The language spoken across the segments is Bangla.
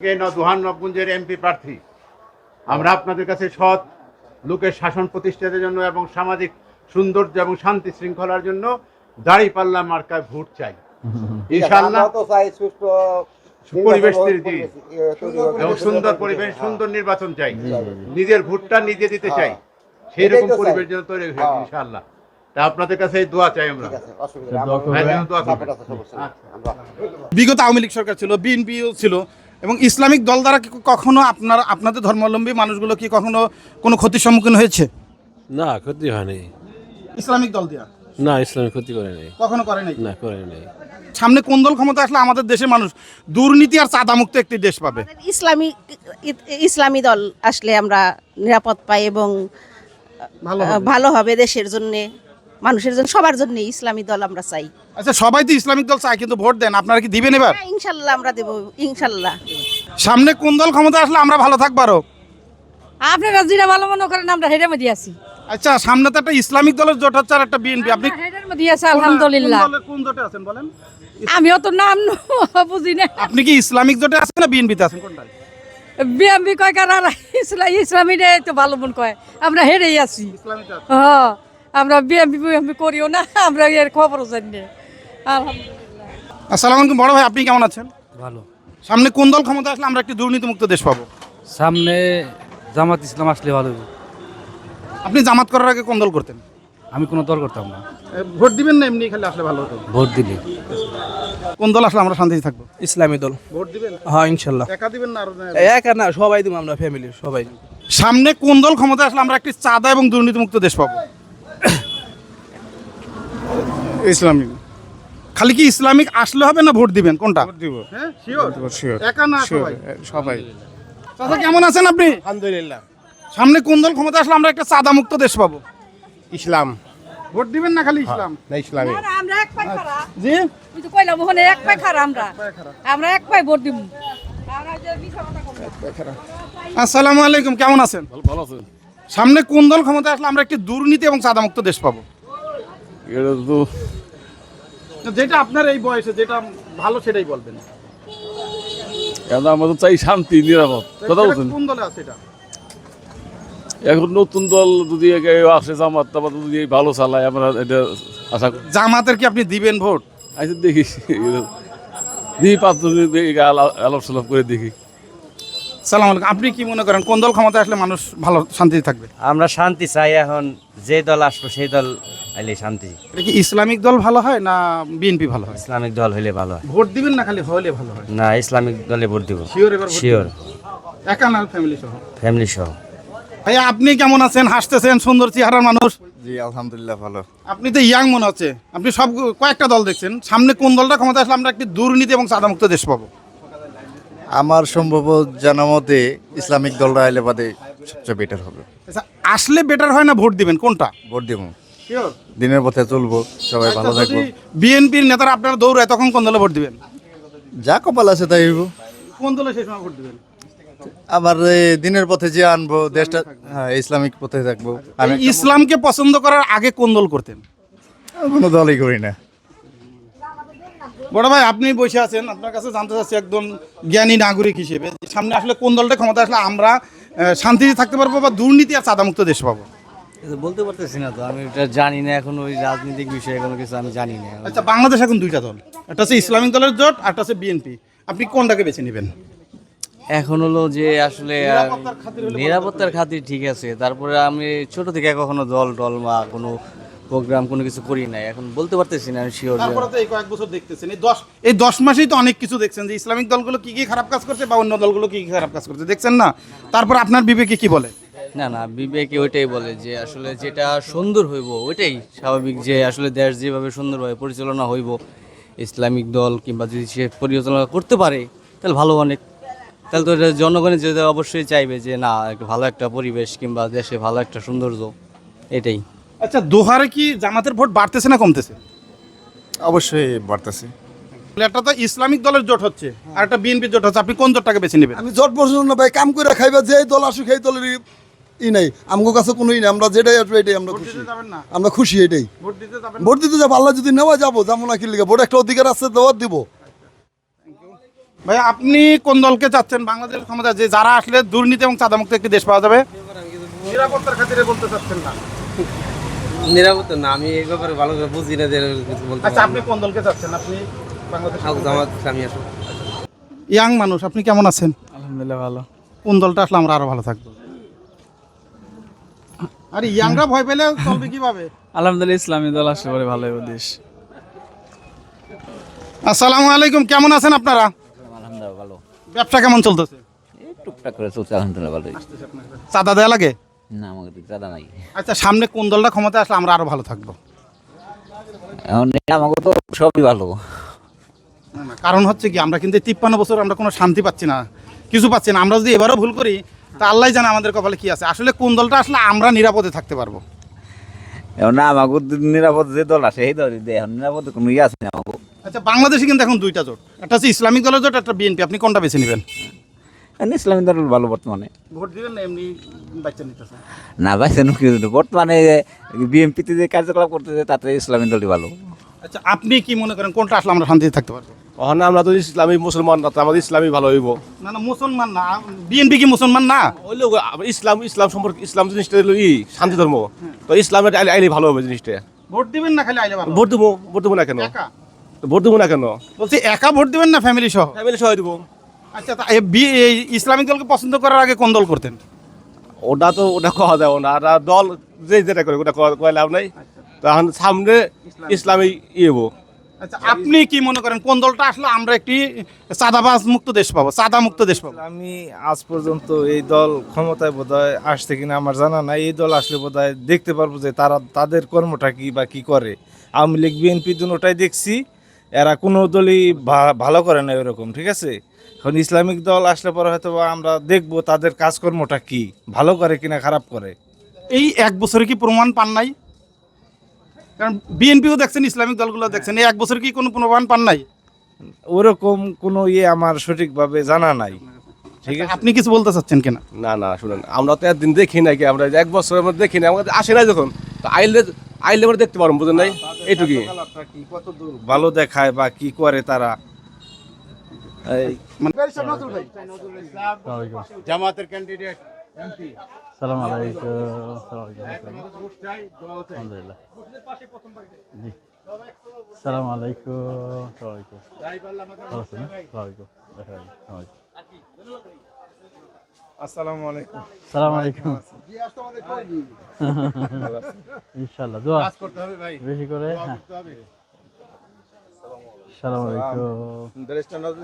কে নবগুঞ্জের এমপি প্রার্থী। আমরা আপনাদের কাছে সৎ লোকের শাসন প্রতিষ্ঠার জন্য এবং সামাজিক সৌন্দর্য এবং শান্তি শৃঙ্খলার জন্য দাড়ি পাল্লা মার্কায় ভোট চাই। তো চাই সুষ্ঠু পরিবেশ। এবং সুন্দর পরিবেশ সুন্দর নির্বাচন চাই। নিজের ভোটটা নিজে দিতে চাই। হ্যাঁ। সেই রকম পরিবেশ যেন তৈরি হয় হ্যাঁ। ইনশাআল্লাহ। তা আপনাদের কাছে দোয়া চাই নেই। আমরা- বিগত আওয়ামী লীগ সরকার ছিল বিএনপিও ছিল। এবং ইসলামিক দল দ্বারা কি কখনো আপনার আপনাদের ধর্মাবলম্বী মানুষগুলো কি কখনো কোনো ক্ষতির সম্মুখীন হয়েছে? না ক্ষতি হয়নি। ইসলামিক দল দিয়া? না ইসলামী ক্ষতি করে নাই। কখনো করে নাই? না করে নাই। সামনে কোন দল ক্ষমতা আসলে আমাদের দেশের মানুষ? দুর্নীতি আর চাঁদামুক্ত একটি দেশ পাবে। ইসলামী ইসলামী দল আসলে আমরা নিরাপদ পাই এবং। ভালো হবে দেশের জন্য। মানুষের জন্য সবার জন্য ইসলামী দল আমরা চাই। আচ্ছা সবাই তো ইসলামিক দল চায় কিন্তু ভোট দেন আপনারা কি দিবেন এবার? হ্যাঁ, ইনশাল্লাহ আমরা দেব ইনশাল্লাহ। সামনে কোন দল ক্ষমতা আসলে আমরা ভালো থাকব আরও? আপনারা যেটা ভালো মনে করেন আমরা হেডের মধ্যে আছি। আচ্ছা সামনে তো একটা ইসলামিক দলের জোট হচ্ছে আর একটা বিএনপি আপনি আমরা মধ্যে আছি আলহামদুলিল্লাহ। কোন কোন জোটে আছেন বলেন? আমিও তো নাম বুঝি না। আপনি কি ইসলামিক জোটে আছেন না বিএনপিতে আছেন কোনটায়? বিএমপি কয় কার? আর ইসলাম তো ভালো মন কয় আমরা হেরেই আছি। ইসলামিক আছেন। হ আমরা বিএমপি বিএমপি করিও না আমরা এর খবরও জানি না। আলহামদুলিল্লাহ। আসসালামু আলাইকুম বড় ভাই আপনি কেমন আছেন? ভালো। সামনে কোন দল ক্ষমতা আসলে আমরা একটি দুর্নীতিমুক্ত দেশ পাবো? সামনে জামাত ইসলাম আসলে ভালো হইব। আপনি জামাত করার আগে কোন দল করতেন? আমি কোনো দল করতাম না। ভোট দিবেন না এমনি খালি আসলে ভালো হতো? ভোট দিলে। কোন দল আসলে আমরা শান্তিতে থাকব? ইসলামী দল। ভোট দিবেন? হ্যাঁ ইনশাল্লাহ। একা দিবেন না আরও একা না সবাই দিব আমরা ফ্যামিলি সবাই সামনে কোন দল ক্ষমতা আসলে আমরা একটি চাঁদা এবং দুর্নীতিমুক্ত দেশ পাবো? ইসলামিক খালি কি ইসলামিক আসলে হবে না ভোট দিবেন? কোনটা? দিব। হ্যাঁ? একা না সবাই। সবাই। চাচা কেমন আছেন আপনি? আলহামদুলিল্লাহ। সামনে কোন দল ক্ষমতা আসলে আমরা একটা চাঁদা মুক্ত দেশ পাবো? ইসলাম। ভোট দিবেন না খালি ইসলাম? না ইসলামী। আমরা এক পাই খারা জি? তুই তো কইলাম ওখানে এক পাই খারা আমরা। আমরা এক পাই ভোট দিব আসসালামু আলাইকুম কেমন আছেন? ভালো আছেন। সামনে কোন দল ক্ষমতা আসলে আমরা একটি দুর্নীতি এবং চাঁদামুক্ত দেশ পাবো? এটা তো যেটা আপনার এই বয়সে যেটা ভালো সেটাই বলবেন। এখন আমাদের চাই শান্তি নিরাপদ। কথা বলছেন? কোন দলে আছে এটা? এখন নতুন দল যদি আসে জামাত টামাত যদি ভালো চালায় আমরা এটা আশা করি। জামাতের কি আপনি দিবেন ভোট? আচ্ছা দেখি। দিই পাঁচজন আলাপ সালাপ করে দেখি। সালাম আলাইকুম। আপনি কি মনে করেন কোন দল ক্ষমতা আসলে মানুষ ভালো শান্তিতে থাকবে? আমরা শান্তি চাই এখন যে দল আসব সেই দল আইলে শান্তি। এটা কি ইসলামিক দল ভালো হয় না বিএনপি ভালো হয়? ইসলামিক দল হইলে ভালো হয়। ভোট দিবেন না খালি হলে ভালো হয়? না ইসলামিক দলে ভোট দিব। শিওর এবার শিওর? একা না ফ্যামিলি সহ? ফ্যামিলি সহ। ভাইয়া আপনি কেমন আছেন? হাসতেছেন সুন্দর চেহারার মানুষ? জি আলহামদুলিল্লাহ ভালো। আপনি তো ইয়াং মনে হচ্ছে। আপনি সব কয়েকটা দল দেখছেন। সামনে কোন দলটা ক্ষমতা আসলে আমরা একটি দুর্নীতি এবং চাঁদামুক্ত দেশ পাবো? আমার সম্ভব জানা মতে ইসলামিক দলরা এলে বাদে সবচেয়ে বেটার হবে। আচ্ছা আসলে বেটার হয় না ভোট দিবেন? কোনটা? ভোট দিব। দিনের পথে চলবো সবাই ভালো থাকব। বিএনপির নেতারা আপনারা দৌড়ায় তখন কোন দলে ভোট দিবেন? যা কপাল আছে তাই হইব। কোন দলে সেই সময় ভোট দিবেন? আবার দিনের পথে যে আনব দেশটা হ্যাঁ ইসলামিক পথে থাকব। আমি ইসলামকে পছন্দ করার আগে কোন দল করতেন? কোনো দলই করি না। বড় ভাই আপনি বসে আছেন। আপনার কাছে জানতে চাচ্ছি একদম জ্ঞানী নাগরিক হিসেবে সামনে আসলে কোন দলটা ক্ষমতা আসলে আমরা শান্তিতে থাকতে পারব বা দুর্নীতি আর চাঁদামুক্ত দেশ পাবো? বলতে পারতেছি না তো আমি এটা জানি না এখন ওই রাজনৈতিক বিষয়ে কোনো কিছু আমি জানি না। আচ্ছা বাংলাদেশ এখন দুইটা দল একটা হচ্ছে ইসলামিক দলের জোট আর একটা হচ্ছে বিএনপি। আপনি কোনটাকে বেছে নেবেন? এখন হলো যে আসলে নিরাপত্তার খাতির ঠিক আছে তারপরে আমি ছোট থেকে কখনো দল টল বা কোনো প্রোগ্রাম কোনো কিছু করি নাই। এখন বলতে পারতেছি না শিওর তারপরে তো এই কয়েক বছর দেখতেছেন। এই দশ এই দশ মাসেই তো অনেক কিছু দেখছেন যে ইসলামিক দলগুলো কি কি খারাপ কাজ করছে বা অন্য দলগুলো কি কি খারাপ কাজ করছে। দেখছেন না? তারপর আপনার বিবেকে কি বলে? না না বিবেকে ওইটাই বলে যে আসলে যেটা সুন্দর হইব ওইটাই স্বাভাবিক যে আসলে দেশ যেভাবে সুন্দরভাবে পরিচালনা হইব ইসলামিক দল কিংবা যদি সে পরিচালনা করতে পারে তাহলে ভালো অনেক। তাহলে তো এটা জনগণের যে অবশ্যই চাইবে যে না একটু ভালো একটা পরিবেশ কিংবা দেশে ভালো একটা সৌন্দর্য এটাই। আচ্ছা দোহারে কি জামাতের ভোট বাড়তেছে না কমতেছে? অবশ্যই বাড়তেছে। একটা তো ইসলামিক দলের জোট হচ্ছে আর একটা বিএনপি জোট হচ্ছে আপনি কোন জোটটাকে বেছে নেবেন? আমি জট পছন্দ না ভাই কাম করে খাইবা যে দল আসুক এই দলের ই নাই। আমগো কাছে কোনো ই নাই আমরা যেটাই আসবে এটাই আমরা খুশি। আমরা খুশি এটাই। ভোট দিতে যাবেন যাব আল্লাহ যদি নেওয়া যাব যাব না কি লিগে। ভোট একটা অধিকার আছে দেওয়ার দিব। ভাই আপনি কোন দলকে চাচ্ছেন? বাংলাদেশের ক্ষমতা যে যারা আসলে দুর্নীতি এবং চাঁদামুক্ত একটি দেশ পাওয়া যাবে? নিরাপত্তার খাতিরে বলতে চাচ্ছেন না। নিরাপত্তা না আমি এই ব্যাপারে ভালো করে বুঝি না যে বলতে আচ্ছা আপনি কোন দলকে চাচ্ছেন আপনি বাংলাদেশ জামাত ইসলামী আসো ইয়াং মানুষ আপনি কেমন আছেন? আলহামদুলিল্লাহ ভালো। কোন দলটা আসলে আমরা আরও ভালো থাকব? আরে ইয়াংরা ভয় পেলে চলবে কীভাবে? আলহামদুলিল্লাহ ইসলামী দল আসলে পরে ভালো দেশ। আসসালামু আলাইকুম কেমন আছেন আপনারা? আলহামদুলিল্লাহ ভালো। ব্যবসা কেমন চলতেছে? এই টুকটাক করে চলছে আলহামদুলিল্লাহ ভালোই। চাঁদা দেওয়া লাগে? না দিক জানা নাই আচ্ছা সামনে কোন দলটা ক্ষমতা আসলে আমরা আরও ভালো থাকব? এখন আমাকে তো সবই ভালো। না, না, কারণ হচ্ছে কি আমরা কিন্তু তিপ্পান্ন বছর আমরা কোনো শান্তি পাচ্ছি না কিছু পাচ্ছি না। আমরা যদি এবারও ভুল করি তা আল্লাহ জানে আমাদের কপালে কি আছে। আসলে কোন দলটা আসলে আমরা নিরাপদে থাকতে পারব? এখন আমাকে নিরাপদ যে দল আছে সেই দল এখন নিরাপদে কোনো ইয়ে আছে না আমাকে। আচ্ছা বাংলাদেশে কিন্তু এখন দুইটা জোট। একটা হচ্ছে ইসলামিক দলের জোট একটা বিএনপি। আপনি কোনটা বেছে নেবেন? এখন ইসলামী দল ভালো বর্তমানে ভোট দিবেন না এমনি বাচ্চা নিতেছে? না ভাই সেন বর্তমানে বিএনপিতে যে কার্যকলাপ করতেছে তাতে ইসলামী দলই ভালো আচ্ছা আপনি কি মনে করেন কোনটা আসলে আমরা শান্তিতে থাকতে পারব? ওখানে আমরা তো ইসলামী মুসলমান না আমাদের ইসলামী ভালো হইব। না না মুসলমান না। বিএনপি কি মুসলমান না? ওই লোক ইসলাম ইসলাম সম্পর্কে ইসলাম জিনিসটা হলো ই শান্তি ধর্ম। তো ইসলামের আইলে আইলে ভালো হবে জিনিসটা। ভোট দিবেন না খালি আইলে ভালো ভোট দেবো ভোট দেবো না কেন? একা? ভোট দেবো না কেন? বলছি একা ভোট দিবেন না ফ্যামিলি সহ? ফ্যামিলি সবাই দেবো। আচ্ছা তা বি- এই ইসলামিক দলকে পছন্দ করার আগে কোন দল করতেন? ওটা তো ওটা খাওয়া যাবে না। আর দল যে যেটা করে ওটা কয়া- লাভ নাই। তখন সামনে ইসলামী ইয়েবো আচ্ছা আপনি কি মনে করেন কোন দলটা আসলে আমরা একটি চাঁদাবাজ মুক্ত দেশ পাবো চাঁদা মুক্ত দেশ পাবো? আমি আজ পর্যন্ত এই দল ক্ষমতায় বোধহয় আসছে কিনা আমার জানা নাই। এই দল আসলে বোধহয় দেখতে পারব যে তারা তাদের কর্মটা কি বা কি করে। আওয়ামী লীগ বিএনপি দুটাই দেখছি। এরা কোনো দলই ভা- ভালো করে না এরকম ঠিক আছে? এখন ইসলামিক দল আসলে পরে হয়তো বা আমরা দেখব তাদের কাজকর্মটা কি ভালো করে কিনা খারাপ করে। এই এক বছরে কি প্রমাণ পান নাই? কারণ বিএনপিও দেখছেন ইসলামিক দলগুলো দেখছেন এই এক বছরে কি কোনো প্রমাণ পান নাই? ওরকম কোনো ইয়ে আমার সঠিকভাবে জানা নাই। ঠিক আছে? আপনি কিছু বলতে চাচ্ছেন কিনা? না না শুনেন আমরা তো একদিন দেখি নাই কি আমরা এক বছরের মধ্যে দেখি না আমাদের আসে নাই যখন। তো আইলে আইলে আমরা দেখতে পারব বুঝেন নাই? এইটুকুই। ভালো দেখায় বা কি করে তারা? জামাতের ক্যান্ডিডেট সালাম আলাইকুম আলহামদুলিল্লাহ। জি। সালাম আলাইকুম সালামালাইকুম ভালো আছেন সালামালাইকুম আসসালামু আলাইকুম। সালাম আলাইকুম। ইনশাল্লাহ দোয়া। কাজ করতে হবে ভাই। বেশি করে হ্যাঁ। করতে হবে সালাম আলাইকুম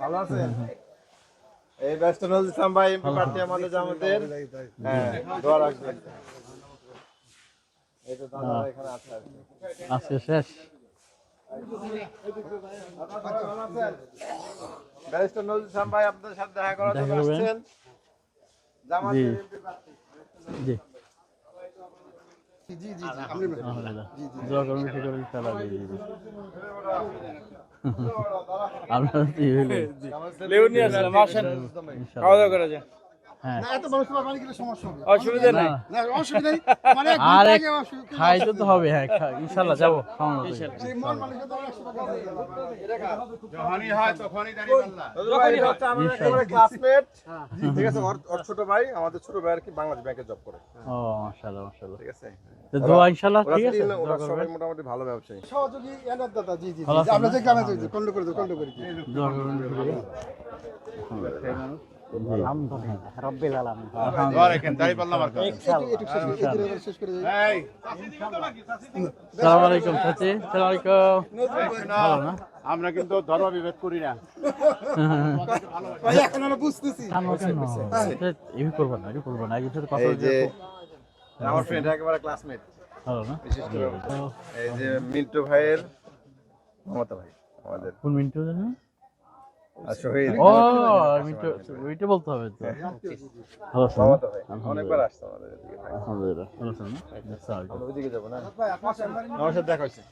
ভালো আছেন? এই ব্যস্ত নজরুল ইসলাম ভাই এমপি প্রার্থী আমাদের জামাতের। হ্যাঁ দোয়া রাখবেন। এই তো দাদা এখানে আছে আজকে শেষ। ব্যারিস্টার নজরুল ইসলাম ভাই আপনাদের সাথে দেখা করার জন্য আসছেন। জামাতের এমপি প্রার্থী। জি। দোয়া করুন করে জি। জি জি। আপনার কি হইল ইনশাআল্লাহ। হ্যাঁ অসুবিধা না, আরে খাইতে তো হবে হ্যাঁ খা- যাব খাওয়ানো যখনই হয় তখনই দাঁড়িয়ে পাল্লা। যখনই হচ্ছে আমাদের ঠিক আছে ওর ওর ছোট ভাই আমাদের ছোট ভাই আর কি বাংলাদেশ ব্যাংকে জব করে। ও মাশাআল্লাহ মাশাআল্লাহ। ঠিক আছে? তো দোয়া ইনশাআল্লাহ ঠিক আছে? ওরা সবাই মোটামুটি ভালো ব্যবসায়ী। সহযোগী এনার দাদা জি জি আমরা যে গ্রামে যাই করে কন্ড করে দোয়া আমরা কিন্তু ধর্ম বিভেদ করি না। এখন আমরা ফ্রেন্ড একেবারে ক্লাসমেট বিশেষ করে এই যে মিন্টু ভাইয়ের মমতা ভাই আমাদের। কোন মিনিট জানেন শহীদ ও মিনিট ওইটা বলতে হবে তো অনেকবার আমাদের। আলহামদুলিল্লাহ না ওইদিকে যাব আমার সাথে দেখা হয়েছে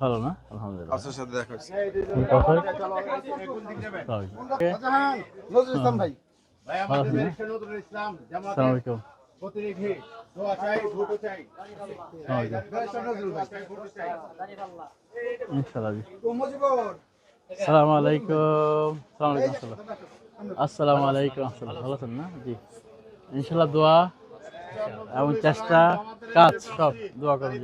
ভালো আলহামদুলিল্লাহ সাথে দেখা হয়েছে ইসলাম ভাই ভাই আমাদের আলাইকুম প্রতিনিধি দোয়া চাই ভোটও চাই। হ্যাঁ, ব্যারিস্টার নজরুল ভাই, ভোটও চাই। ইনশাল্লাহ জি সালাম আলাইকুম। সালাম আলাইকুম আসসালাম। আসসালামু আলাইকুম আসসালাম। ভালো আছেন না? জি। ইনশাল্লাহ দোয়া এবং চেষ্টা কাজ সব দোয়া করুন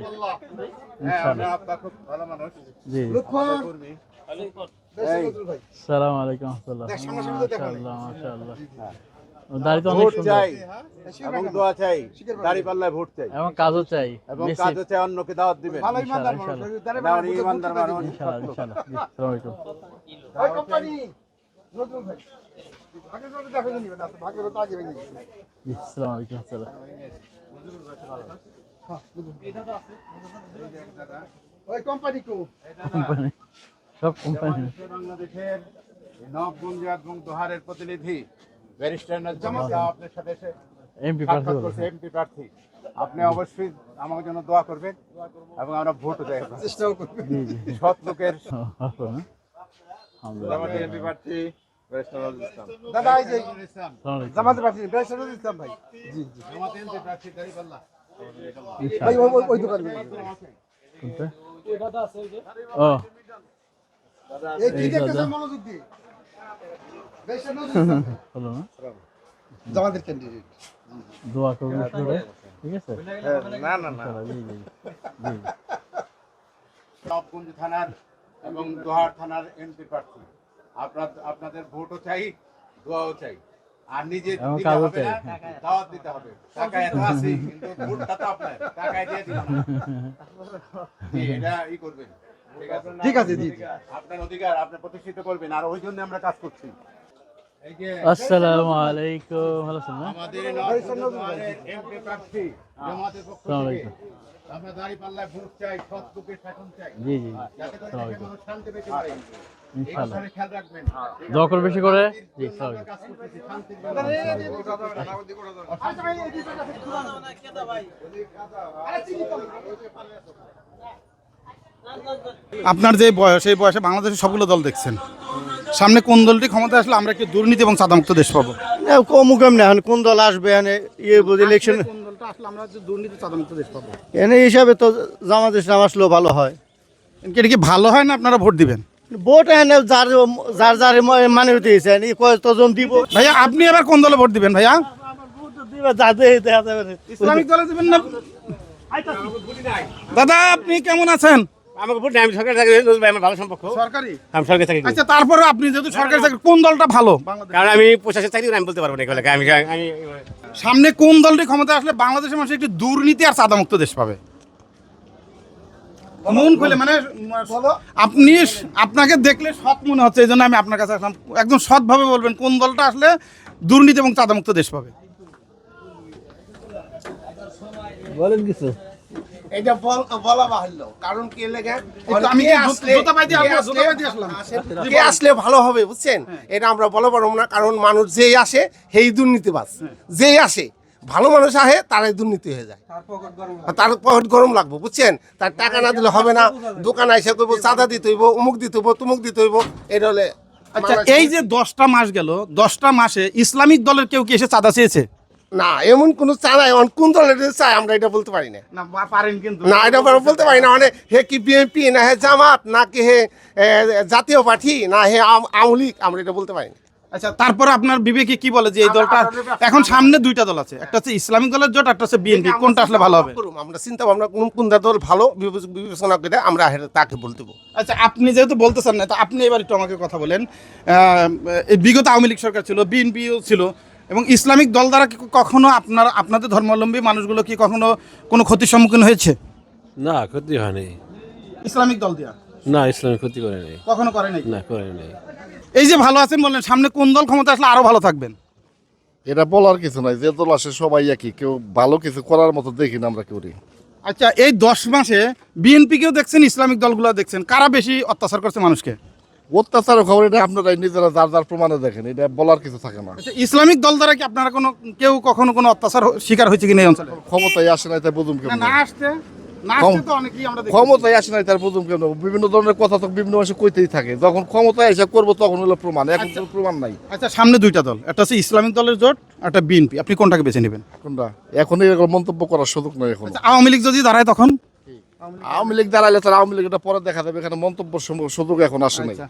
জি। হ্যাঁ, সালাম আলাইকুম আসসালাম। মাশাআল্লাহ মাশাআল্লাহ। দাড়ি তো অনেক ভোট সুন্দর। চাই। এবং দোয়া চাই দাড়ি পাল্লায় ভোট চাই। এবং কাজও চাই। এবং কাজও চাই অন্যকে দাওয়াত দিবেন। ইনশাআল্লাহ ইনশাআল্লাহ না, উনি ইমানদার মানুষ। ইনশাআল্লাহ ইনশাআল্লাহ আসসালামু আলাইকুম। জি আসসালামু আলাইকুম আসসালাম। কোম্পানি সব কোম্পানি। বাংলাদেশের নবগঞ্জ এবং দোহারের প্রতিনিধি ব্যারিস্টার ইসলাম আপনার সাথে এসে এমপি প্রার্থী করছে এমপি প্রার্থী। আপনি অবশ্যই আমার জন্য দোয়া করবেন এবং আমরা জি সৎ লোকের এমপি প্রার্থী ব্যারিস্টার নজরুল দাদা এই যে জামাতে পাচ্ছি ব্যারিস্টার নজরুল ইসলাম ভাই। আমাদের এমপি প্রার্থী দাঁড়িপাল্লা ভাই ওই ওই- ওই দোকানে। কোনটা? ও। এই কি দেখতেছেন মনোযোগ দিয়ে। ব্যারিস্টার নজরুল ইসলাম ভাই, হলো না জামাতের ক্যান্ডিডেট দোয়া করুন করে ঠিক আছে না না না ইনশাআল্লাহ, জি জি জি জি নবগঞ্জ থানার এবং দোহার থানার এমপি প্রার্থী। আপনার আপনাদের ভোটও চাই দোয়াও চাই। আর নিজে দিতে হবে না, দাওয়াত দিতে হবে। টাকা এত আছে কিন্তু ভোটটা তো আপনার টাকায় দিয়ে এটা ই করবেন। ঠিক আছে জি। আপনার অধিকার আপনি প্রতিষ্ঠিত করবেন আর ওই জন্য আমরা কাজ করছি। আসসালামু আলাইকুম ভালো আছেন আমাদের এমপি প্রার্থী জামাতের পক্ষ থেকে আমরা দাঁড়ি পাল্লায় ভোট চাই সৎ লোকের শাসন চাই। জি জি যাতে করে আসসালামু দেশে আলাইকুম। মানুষ শান্তি পেতে পারে। ইনশাআল্লাহ। খেয়াল রাখবেন। দোয়া করুন বেশি করে? জি। আপনার যে বয়স এই বয়সে বাংলাদেশের সবগুলো দল দেখছেন। সামনে কোন দলটি ক্ষমতা আসলে আমরা কি দুর্নীতি এবং চাঁদামুক্ত দেশ পাবো? কমু এখন কোন দল আসবে এনে ইয়ে ইলেকশন এনে হিসাবে তো জামাত ইসলাম আসলেও ভালো হয়। এটা কি ভালো হয় না আপনারা ভোট দিবেন? ভোট এনে যার যার যার মানে হইতে কতজন দিব? ভাইয়া আপনি এবার কোন দলে ভোট দিবেন ভাইয়া? না। ইসলামিক দলে দিবেন না? দাদা আপনি কেমন আছেন? আমাকে আমি সরকারি চাকরি ভাই আমার ভালো সম্পর্ক। সরকারি? আমি সরকারি চাকরি আচ্ছা তারপরে আপনি যেহেতু সরকারি চাকরি কোন দলটা ভালো? কারণ আমি প্রশাসন চাকরি আমি বলতে পারব না এগুলো আমি আমি সামনে কোন দলটি ক্ষমতা আসলে বাংলাদেশের মানুষ একটি দুর্নীতি আর চাঁদামুক্ত দেশ পাবে? মন খুলে মানে আপনি আপনাকে দেখলে সৎ মনে হচ্ছে এই জন্য আমি আপনার কাছে আসলাম। একদম সৎভাবে বলবেন কোন দলটা আসলে দুর্নীতি এবং চাঁদামুক্ত দেশ পাবে? বলেন কিছু। এটা বল- বলা বাহুল্য। কারণ কি লেগে আমি কে আসলে- জুতা পাই দিয়ে কে আসলাম, আসলে- জুতা পাই দিয়ে কে আসলে ভালো হবে বুঝছেন? এটা আমরা বলা পারব না কারণ মানুষ যেই আসে সেই দুর্নীতিবাজ। যেই আসে ভালো মানুষ আহে তারাই দুর্নীতি হয়ে যায়। আর তার পকেট গরম লাগবে বুঝছেন? তার টাকা না দিলে হবে না দোকান এসে করব চাঁদা দিতে হইব অমুক দিতে হইব তুমুক দিতে হইব এটা হলে আচ্ছা এই যে দশটা মাস গেল দশটা মাসে ইসলামিক দলের কেউ কি এসে চাঁদা চেয়েছে? না এমন কোন চাঁদা এমন কোন দলের আমরা এটা বলতে পারি না। না পারেন কিন্তু। না এটা বলতে পারি না। মানে হে কি বিএনপি না হে জামাত না কি হে জাতীয় পার্টি না হে আওয়ামী লীগ আমরা এটা বলতে পারি না। আচ্ছা তারপরে আপনার বিবেকে কি বলে যে এই দলটা এখন সামনে দুইটা দল আছে একটা হচ্ছে ইসলামিক দলের জোট একটা হচ্ছে বিএনপি। কোনটা আসলে ভালো হবে? আমরা চিন্তা ভাবনা কোন কোন দল ভালো বিবেচনা করে আমরা তাকে বলতে। আচ্ছা আপনি যেহেতু বলতেছেন না তো আপনি এবার একটু আমাকে কথা বলেন। বিগত আওয়ামী লীগ সরকার ছিল বিএনপিও ছিল এবং ইসলামিক দল দ্বারা কি কখনো আপনার আপনাদের ধর্মাবলম্বী মানুষগুলো কি কখনো কোনো ক্ষতির সম্মুখীন হয়েছে? না ক্ষতি হয়নি। ইসলামিক দল দিয়া? না ইসলাম ক্ষতি করে নেই। কখনো করে নাই? না করে নেই। এই যে ভালো আছেন বললেন সামনে কোন দল ক্ষমতা আসলে আরও ভালো থাকবেন? এটা বলার কিছু নাই যে দল আসে সবাই একই কেউ ভালো কিছু করার মতো দেখি না আমরা কেউ আচ্ছা এই দশ মাসে বিএনপিকেও দেখছেন ইসলামিক দলগুলো দেখছেন কারা বেশি অত্যাচার করছে মানুষকে? অত্যাচারের খবর এটা আপনারা নিজেরা যার যার প্রমাণে দেখেন এটা বলার কিছু থাকে না। আচ্ছা ইসলামিক দল দ্বারা কি আপনারা কোনো কেউ কখনো কোনো অত্যাচার শিকার হয়েছে কিনা এই অঞ্চলে? ক্ষমতায় আসে না তাই বুঝুম না না আসতে না। ক্ষমতায় আসে নাই তার প্রথম কেন বিভিন্ন ধরনের কথা তো বিভিন্ন মানুষ কইতেই থাকে। যখন ক্ষমতায় এসে করব তখন হলো প্রমাণ। এখন কোনো প্রমাণ নাই। আচ্ছা সামনে দুইটা দল। একটা হচ্ছে ইসলামিক দলের জোট একটা বিএনপি। আপনি কোনটাকে বেছে নেবেন? কোনটা? এখন এরকম মন্তব্য করার সুযোগ নাই এখন। আচ্ছা, আওয়ামী লীগ যদি দাঁড়ায় তখন? আওয়ামী লীগ দাঁড়ালে তারা আওয়ামী লীগ এটা পরে দেখা যাবে, এখানে মন্তব্য সুযোগ এখন আসে নাই। আচ্ছা।